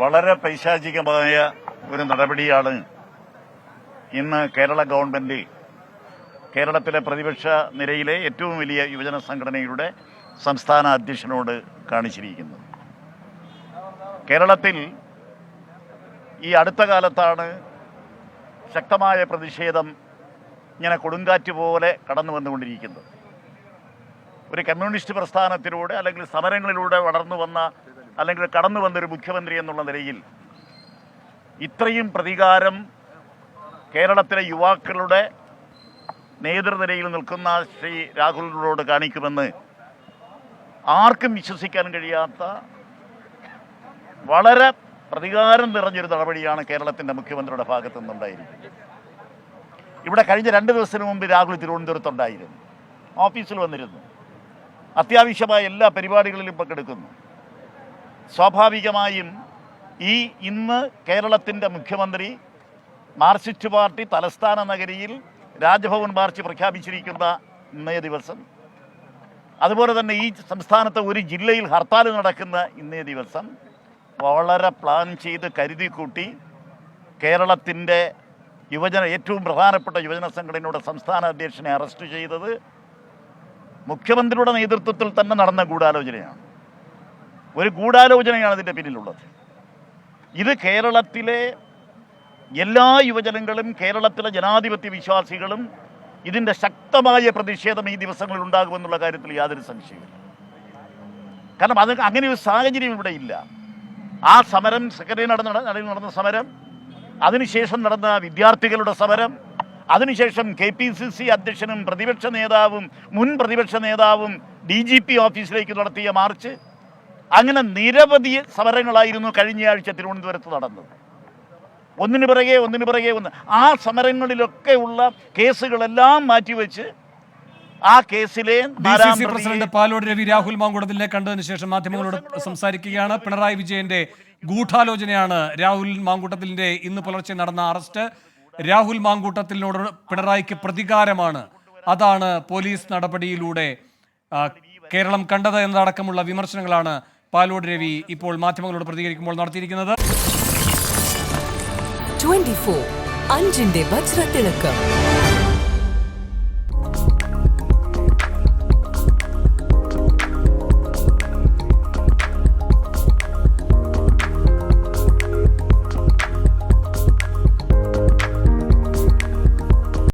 വളരെ പൈശാചികമായ ഒരു നടപടിയാണ് ഇന്ന് കേരള ഗവൺമെന്റ് കേരളത്തിലെ പ്രതിപക്ഷ നിരയിലെ ഏറ്റവും വലിയ യുവജന സംഘടനയുടെ സംസ്ഥാന അധ്യക്ഷനോട് കാണിച്ചിരിക്കുന്നത്. കേരളത്തിൽ ഈ അടുത്ത കാലത്താണ് ശക്തമായ പ്രതിഷേധം ഇങ്ങനെ കൊടുങ്കാറ്റ് പോലെ കടന്നു വന്നുകൊണ്ടിരിക്കുന്നത്. ഒരു കമ്മ്യൂണിസ്റ്റ് പ്രസ്ഥാനത്തിലൂടെ അല്ലെങ്കിൽ സമരങ്ങളിലൂടെ വളർന്നു വന്ന അല്ലെങ്കിൽ കടന്നു വന്നൊരു മുഖ്യമന്ത്രി എന്നുള്ള നിലയിൽ ഇത്രയും പ്രതികാരം കേരളത്തിലെ യുവാക്കളുടെ നേതൃനിരയിൽ നിൽക്കുന്ന ശ്രീ രാഹുലിനോട് കാണിക്കുമെന്ന് ആർക്കും വിശ്വസിക്കാൻ കഴിയാത്ത വളരെ പ്രതികാരം നിറഞ്ഞൊരു നടപടിയാണ് കേരളത്തിന്റെ മുഖ്യമന്ത്രിയുടെ ഭാഗത്തു നിന്നുണ്ടായിരിക്കുന്നത്. ഇവിടെ കഴിഞ്ഞ രണ്ട് ദിവസത്തിന് മുമ്പ് രാഹുൽ തിരുവനന്തപുരത്തുണ്ടായിരുന്നു. ഓഫീസിൽ വന്നിരുന്നു. അത്യാവശ്യമായ എല്ലാ പരിപാടികളിലും പങ്കെടുക്കുന്നു. സ്വാഭാവികമായും ഈ ഇന്ന് കേരളത്തിന്റെ മുഖ്യമന്ത്രി മാർക്സിസ്റ്റ് പാർട്ടി തലസ്ഥാന നഗരിയിൽ രാജ്ഭവൻ മാർച്ച് പ്രഖ്യാപിച്ചിരിക്കുന്ന ഇന്നേ ദിവസം. അതുപോലെ തന്നെ ഈ സംസ്ഥാനത്തെ ഒരു ജില്ലയിൽ ഹർത്താൽ നടക്കുന്ന ഇന്നേ ദിവസം വളരെ പ്ലാൻ ചെയ്ത് കരുതി കൂട്ടി കേരളത്തിന്റെ യുവജന ഏറ്റവും പ്രധാനപ്പെട്ട യുവജന സംഘടനയുടെ സംസ്ഥാന അധ്യക്ഷനെ അറസ്റ്റ് ചെയ്തത് മുഖ്യമന്ത്രിയുടെ നേതൃത്വത്തിൽ തന്നെ നടന്ന ഗൂഢാലോചനയാണ്. ഒരു ഗൂഢാലോചനയാണ് ഇതിന്റെ പിന്നിലുള്ളത്. ഇത് കേരളത്തിലെ എല്ലാ യുവജനങ്ങളും കേരളത്തിലെ ജനാധിപത്യ വിശ്വാസികളും ഇതിന്റെ ശക്തമായ പ്രതിഷേധം ഈ ദിവസങ്ങളിൽ ഉണ്ടാകുമെന്നുള്ള കാര്യത്തിൽ യാതൊരു സംശയമില്ല കാരണം അത് അങ്ങനെ ഒരു സാഹചര്യം ഇവിടെ ഇല്ല. ആ സമരം സെക്രട്ടറി നടന്ന നടന്ന സമരം അതിനുശേഷം നടന്ന വിദ്യാർത്ഥികളുടെ സമരം അതിനുശേഷം കെ പി സി സി അധ്യക്ഷനും പ്രതിപക്ഷ നേതാവും മുൻ പ്രതിപക്ഷ നേതാവും ഡി ജി പി ഓഫീസിലേക്ക് നടത്തിയ മാർച്ച് അങ്ങനെ നിരവധി സമരങ്ങളായിരുന്നു കഴിഞ്ഞയാഴ്ച തിരുവനന്തപുരത്ത് നടന്നത്. ഒന്നിനു പിറകെ ഒന്നിനു പിറകെ ഒന്ന്. ആ സമരങ്ങളിലൊക്കെ ഉള്ള കേസുകളെല്ലാം മാറ്റിവെച്ച് ആ കേസിലെ പ്രസിഡന്റ് പാലോട് രവി രാഹുൽ മാങ്കുടത്തിലെ കണ്ടതിന് ശേഷം മാധ്യമങ്ങളോട് സംസാരിക്കുകയാണ്. പിണറായി വിജയന്റെ ഗൂഢാലോചനയാണ് രാഹുൽ മാങ്കൂട്ടത്തിലിന്റെ ഇന്ന് പുലർച്ചെ നടന്ന അറസ്റ്റ്. രാഹുൽ മാങ്കൂട്ടത്തിനോട് പിണറായിക്ക് പ്രതികാരമാണ്. അതാണ് പോലീസ് നടപടിയിലൂടെ കേരളം കണ്ടത് എന്നതടക്കമുള്ള വിമർശനങ്ങളാണ് പാലോട് രവി ഇപ്പോൾ മാധ്യമങ്ങളോട് പ്രതികരിക്കുമ്പോൾ നടത്തിയിരിക്കുന്നത് 24 അഞ്ചിന്റെ വജ്രത്തിളക്കം.